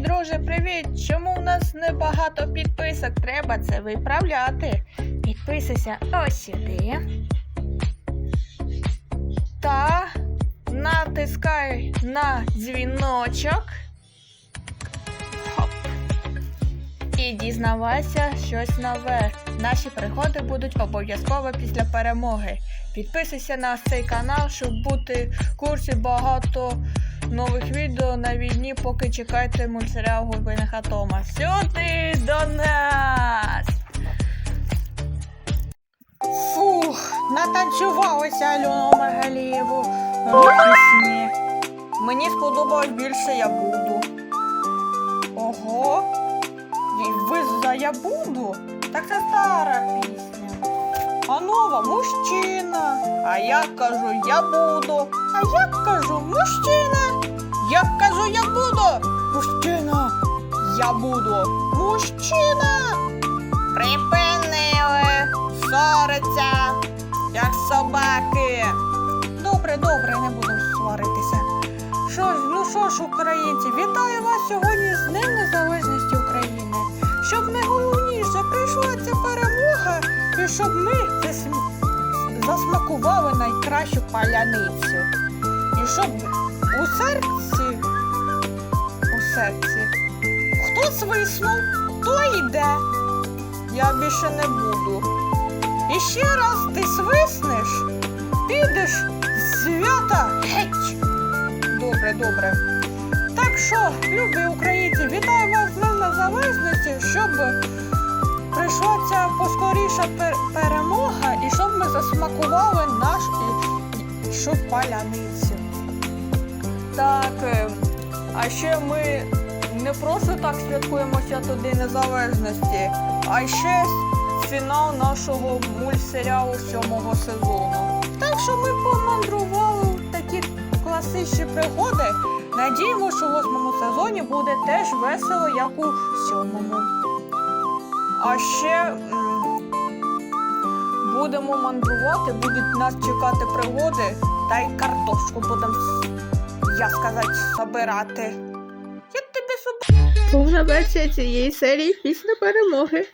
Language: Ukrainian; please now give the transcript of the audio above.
друже, привіт! Чому у нас небагато підписок? Треба це виправляти. Підписуйся ось сюди. Та натискай на дзвіночок. І дізнавайся щось нове. Наші пригоди будуть обов'язково після перемоги. Підписуйся на цей канал, щоб бути в курсі багато нових відео на війні, поки чекаєте мультсеріал Глибинних Атома. Сюди до нас! Фух, натанцювалася Альона Маргалієву пісні. Мені сподобалось більше я буду. Ого. Ви за я буду? Так це стара пісня. А нова мужчина. А я кажу, я буду. А я кажу, мужчина. Я кажу, я буду. Мужчина. Я буду. Мужчина. Припинили. Ссориться. Як собаки. Добре, добре, не буду сваритися. Що ж, ну що ж, українці, вітаю вас сьогодні з Днем Незалежності України. Щоб найголовніше прийшла ця перемога, і щоб ми засм- засмакували найкращу паляницю. І щоб у серці, у серці, хто свиснув, той йде. Я більше не буду. І ще раз ти свиснеш, підеш з свята геть. Добре, добре. Так що, любі українці, вітаю вас щоб прийшла ця поскоріша пер- перемога і щоб ми засмакували наш і паляницю. Так, е, а ще ми не просто так святкуємо свято День Незалежності, а ще фінал нашого мультсеріалу сьомого сезону. Так що ми помандрували в такі класичні пригоди. Надіємося, що в восьмому сезоні буде теж весело, як у сьомому. А ще будемо мандрувати, будуть нас чекати пригоди, та й картошку будемо, я сказати, собирати. Я тебе собі. Повна версія цієї серії після перемоги.